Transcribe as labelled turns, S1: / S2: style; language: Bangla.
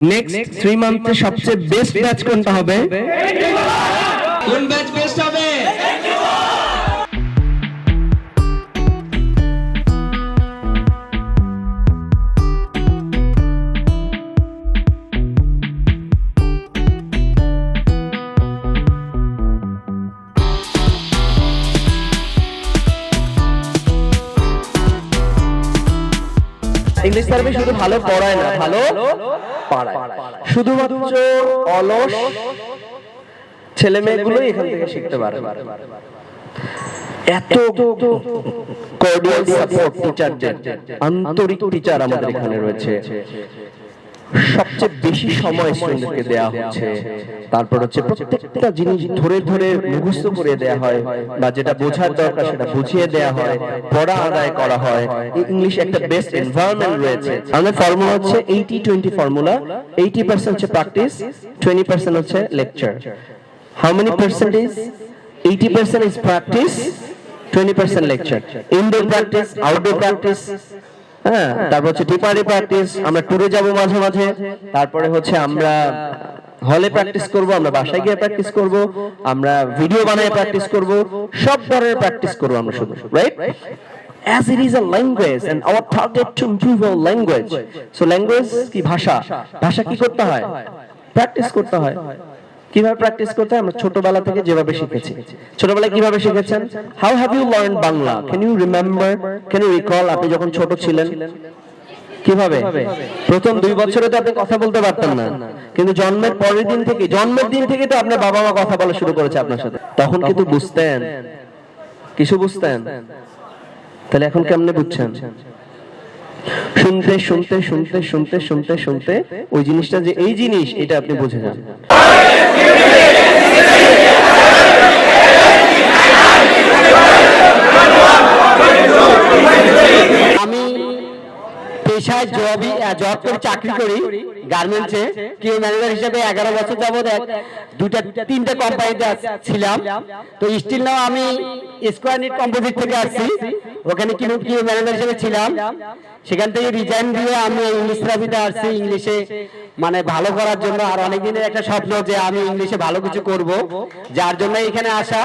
S1: নেক্সট থ্রি মান্থে সবচেয়ে বেস্ট ব্যাচ কোনটা হবে?
S2: কোন ব্যাচ বেস্ট হবে?
S1: ইংলিশ সার্ভিস শুধু ভালো পড়ায় না ভালো পাড়ায়। শুধুমাত্র অলস ছেলে মেয়েগুলোই এখান থেকে শিখতে পারে। এত কর্ডিয়াল সাপোর্ট টিচারদের আন্তরিক টিচার আমাদের এখানে রয়েছে। সবচেয়ে বেশি সময় স্টুডেন্টকে দেওয়া হচ্ছে। তারপর হচ্ছে প্রত্যেকটা জিনিস ধরে ধরে মুখস্থ করে দেওয়া হয় বা যেটা বোঝার দরকার সেটা বুঝিয়ে দেওয়া হয়, পড়া আদায় করা হয়। ইংলিশ একটা বেস্ট এনভায়রনমেন্ট রয়েছে। আমাদের ফর্মুলা হচ্ছে eighty twenty formula eighty percent হচ্ছে প্র্যাকটিস টোয়েন্টি পার্সেন্ট হচ্ছে lecture how many percentage eighty percent is practice twenty percent lecture indoor practice outdoor practice হ্যাঁ তারপর হচ্ছে টিপারি প্র্যাকটিস আমরা ট্যুরে যাব মাঝে মাঝে তারপরে হচ্ছে আমরা হলে প্র্যাকটিস করব আমরা বাসায় গিয়ে প্র্যাকটিস করব আমরা ভিডিও বানায় প্র্যাকটিস করব সব ধরনের প্র্যাকটিস করব আমরা শুধু right as it is a language and our target to improve our language. So language কি ভাষা? ভাষা কি করতে হয়? প্র্যাকটিস করতে হয়। কীভাবে প্র্যাকটিস করতে আমরা ছোটবেলা থেকে যেভাবে শিখেছি। ছোটবেলায় কীভাবে শিখেছেন? How have you learn Bangla can you remember can you recall আপনি যখন ছোট ছিলেন, কীভাবে? প্রথম দুই বছরে তো আপনি কথা বলতে পারতেন না। কিন্তু জন্মের পরের দিন থেকে, জন্মের দিন থেকে তো আপনার বাবা মা কথা বলা শুরু করেছে আপনার সাথে। তখন কিন্তু বুঝতেন। কিছু বুঝতেন? তাহলে এখন কেমনে বুঝছেন? শুনতে শুনতে শুনতে শুনতে শুনতে শুনতে, ওই জিনিসটা যে এই জিনিস, এটা আপনি বুঝে যান
S3: আমি পেশায় জবই জব করে চাকরি করি গার্মেন্টসে কিউ ম্যানেজার হিসেবে এগারো বছর এক দুটা তিনটে কোম্পানিতে ছিলাম। তো স্টিল নাও আমি স্কোয়ার নিট কম্পোজিট থেকে আসছি। ওখানে কিউ কিউ ম্যানেজার হিসেবে ছিলাম। সেখান থেকে রিজাইন দিয়ে আমি ইংলিশ থেরাপিতে আসছি। ইংলিশে মানে ভালো করার জন্য আর অনেক দিনের একটা স্বপ্ন যে আমি ইংলিশে ভালো কিছু করব। যার জন্য এখানে আসা।